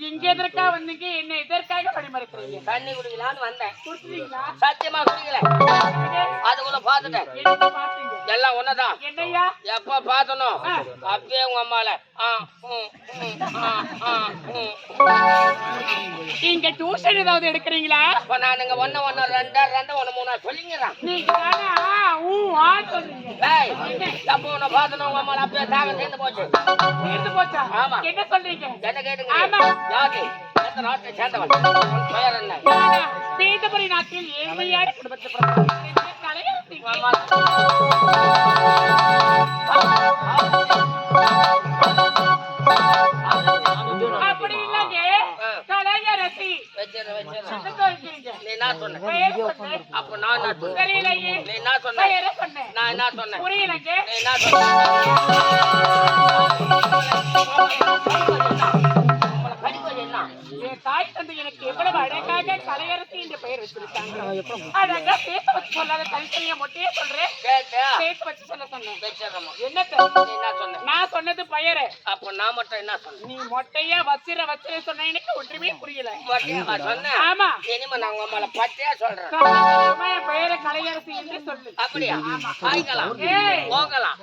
இங்க எதற்கா வந்தீங்க? என்ன எதற்காக வழிமறைக்கிறீங்க தண்ணி குடிக்கலான்னு வந்தேன். குடுத்துட்டீங்களா சத்தியமா குடிக்கல. அதுக்குள்ள பாத்துட்டேன் எல்லாம் ஒண்ணுதான். என்னய்யா எப்ப பார்த்தனோ ஆ. அப்பயே உங்க அம்மால. ஆ, ம், ஆ, ஆ, ம். இங்க டியூஷன் ஏதாவது எடுக்கிறீங்களா? இப்ப நானுங்க ஒண்ணு ஒண்ணு ரெண்டா ரெண்டு ஒண்ணு மூணா சொல்லிங்கிறான் நீங்க தானே ஆ, ஊ ஆ சொல்றீங்க. ஏய் எப்ப உன்னை பார்த்தனோ உங்க அம்மால அப்பயே தாகம் சேர்ந்து போச்சு. தீர்ந்து போச்சா? ஆமா. என்ன சொல்றீங்க? என்ன கேட்டுங்க ஆமா. யாரு? எந்த நாட்டை சேர்ந்தவன்? பெயர் என்ன? நாட்டில் ஏழ்மையான குடும்பத்தை பிறந்தவன். சொன்னேன். அப்ப நான் என்ன சொன்னேன்? நீ என்ன சொன்ன? சொன்னேன்? நான் என்ன சொன்னேன்? புரியலங்க நீ என்ன சொன்ன? உங்களை படிப்பது என்ன என் தாய் தந்தை எனக்கு எவ்வளவு அழகாக கலையரசி என்ற பெயர் வச்சிருக்காங்க. அழகா பேச வச்சு சொல்லாத தனித்தனியா மொட்டையே சொல்றேன். பேச வச்சு சொல்ல சொன்னேன். என்ன சொன்ன? நான் சொன்னது பெயரு அப்ப நான் மட்டும் என்ன சொன்னேன்? நீ மொட்டையா வச்சிர வச்சிர சொன்ன எனக்கு ஒன்றுமே புரியல. மொட்டையா சொன்னேன் ஆமா. இனிமே நான் உங்க மேல பச்சையா சொல்றேன். என் பெயரை கலையரசி என்று சொல்லு. அப்படியா? ஆயிக்கலாம் போகலாம்.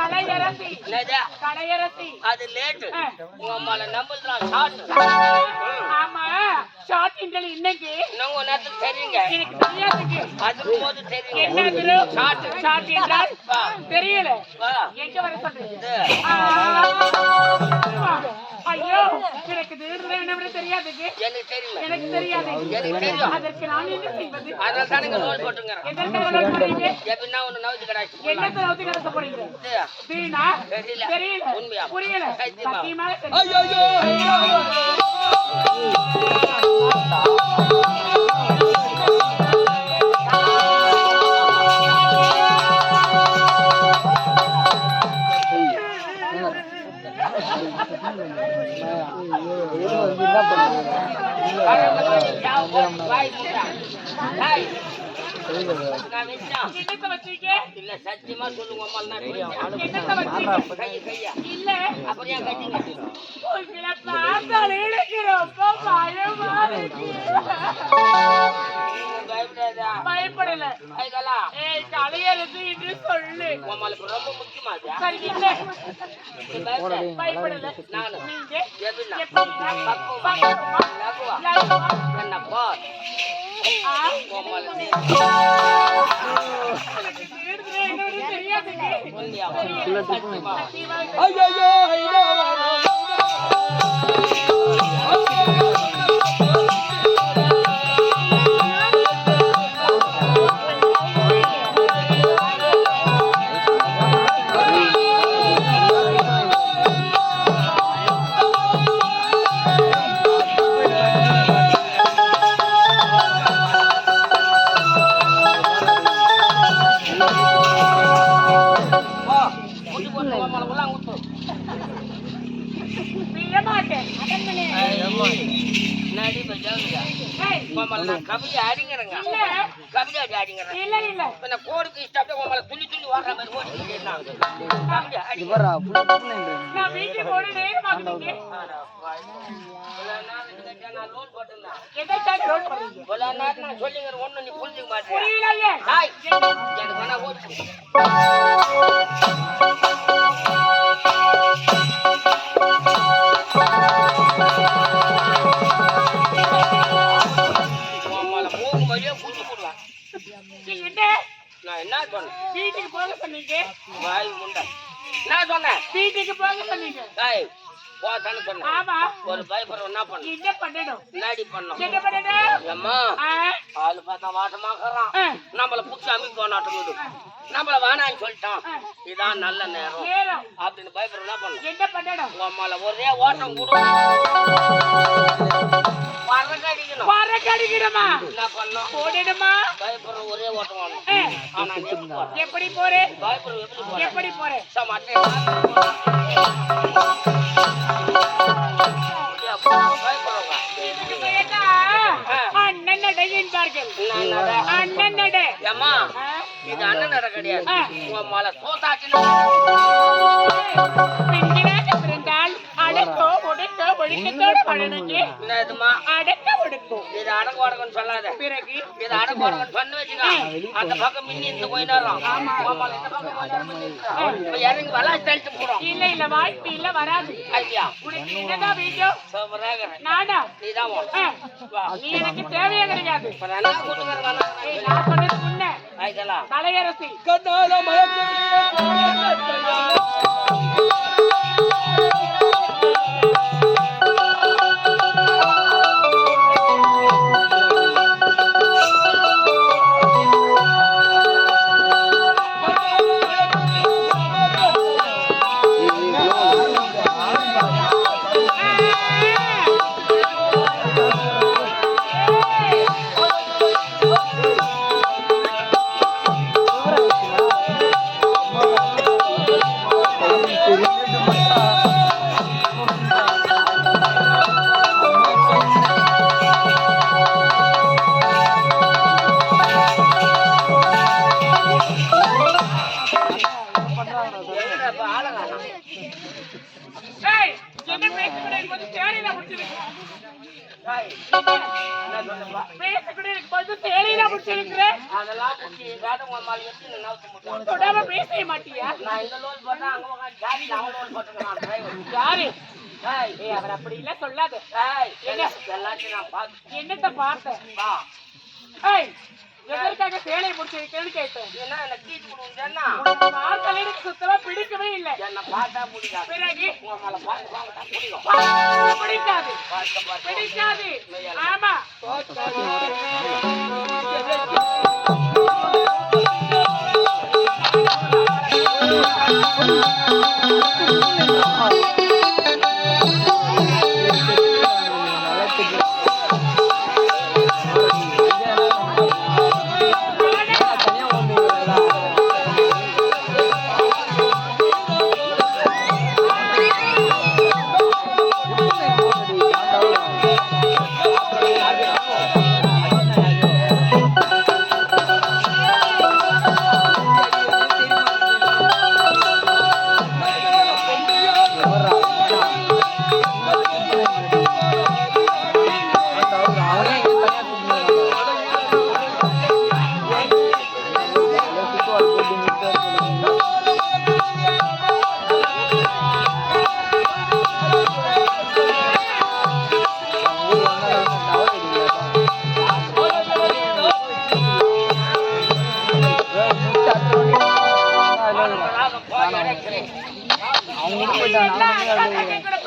கலையரசி? கலையரசி. அது லேட்டு. உங்க மேல நம்புறான் ஷார்ட் ஆமா. ஷார்ட் இன்னைக்கு கொஞ்ச நேரத்துக்கு தெரியுங்க. எனக்கு தெரியாதுங்க அதுக்கு போது தெரியுங்க என்ன திரு ஷார்ட் ஷார்ட் என்றால் வா. தெரியல. வா. எங்க வர சொல்றீங்க இது. ஆ. ஐயோ எனக்கு திடீர்னு என்ன விட தெரியாதுங்க எனக்கு தெரியல எனக்கு தெரியாது. எனக்கு தெரியும். அதற்கு நான் என்ன செய்வது? அதனால தானுங்க நோய் போட்டுங்கிறேன். எதற்காக நோட் பண்ணீங்க எப்படின்னா ஒண்ணு நோய்க்கு கிடாச்சு என்னத்தை நோத்தி கடத்த போறீங்க வீணா? தெரியல. தெரியல. உண்மையா? புரியல. சத்தியமா? சத்தியமாக எனக்கு ரொம்ப பயமா இருக்கு பயப்படாதா பயப்படல. ஏய் என்று சொல்லு. இப்ப ரொம்ப முக்கியமா சரி இல்ல பயப்படல நானு. நீங்க எப்படின்னா பக்குவமா? லகுவா? லகுவா? என்ன பார் ஆ? உன் மேல நீ எனக்கு நடி போய் ஜாகிரதா. ஏய், உன் மேல அடி அடிங்கிறேன். இல்ல, இல்ல. இப்ப நான் கோடுக்கு இஷ்டம் அப்படியே துள்ளி துள்ளி ஓடுற மாதிரி ஓடிக்கிட்டு என்ன ஆகுது? கவிதை அடி. நான் வீட்டுக்கு போன நேரம் ஆகுதுங்க. நான் loan போட்டிருந்தேன். எதற்காக ரோல் பண்ணீங்க? இவ்வளவு நேரம் நான் சொல்லிங்கிறேன், ஒண்ணும் நீ புரிஞ்சுக்க மாட்டேன் புரியலையே. எனக்கு வேணா ஓட்டு. நான் என்ன சொன்னேன் வீட்டுக்கு போக சொன்னீங்க. வாய் முண்டை. என்ன சொன்னேன். வீட்டுக்கு போக சொன்னீங்க. ஏய் போதான்னு சொன்னேன் ஆமா. ஒரு பயப்படுற என்ன பண்ண. என்ன பண்ணோம் அம்மா ஆளு பார்த்தா வாட்டமாக்குறான் நம்மள புடிச்சு அமைப்பு போனாட்டும் நம்மள வேணான்னு சொல்லிட்டான். இதான் நல்ல நேரம். அப்படின்னு பயப்படுற என்ன பண்ணும் என்ன உம்மால ஒரே ஓட்டம் கூட. கடிக்கிறமா பயப்படுற ஒரே ஓட்டம் எப்படி போற? எப்படி போறேன் பயப்படுற எப்படி போற? அண்ணன் நடை என்பார்கள்? அண்ணன் நடை. ஏம்மா ஆ, இது அண்ணன் நட கிடையாது. உன் மேல சோத்தாச்சுன்னு. ஒழுக்கத்தோட என்னதுமா? அடக்க ஒடுக்கும் இது அடக்கு உடக்குன்னு சொல்லாத. பிறகு இது அடக்கு உடக்குன்னு சொன்ன வச்சுக்கோ. அந்த பக்கம் மின்னி இந்த. இப்ப இறங்கி வளாசி தள்ளிட்டு போறோம் இல்ல இல்ல வாய்ப்பு இல்ல வராது. ஐயா. உனக்கு என்னதான் சூப்பராக நானா? நீதான். நீ எனக்கு தேவையே கிடையாது. நான் சொன்னது முன்ன தலையரசி. எங்கடா உங்க மாலை வச்சு நான் நவுத்து போட்டேன் தொடாம பேசவே மாட்டியா நான் இந்த லோன் போட்டா அங்க உட்காந்து ஜாதி அவங்க லோல் போட்டுருக்கேன் ஏய் அவர் அப்படி இல்ல சொல்லாத ஏய் என்ன எல்லாத்தையும் நான் பார்த்து என்னத்த பார்த்தேன் வா ஏய் எதற்காக சேலை முடிச்சிருக்கேன்னு கேட்டேன் என்ன என்ன கீச்சு கொடுங்கன்னா பார்த்தாலே எனக்கு சுத்தமா பிடிக்கவே இல்லை என்ன பார்த்தா பிடிக்காது பிறகு பார்த்து பிடிக்கும் பிடிக்காது. பார்க்க பார்த்து பிடிக்காது ஆமா. ஆ. 老板看看这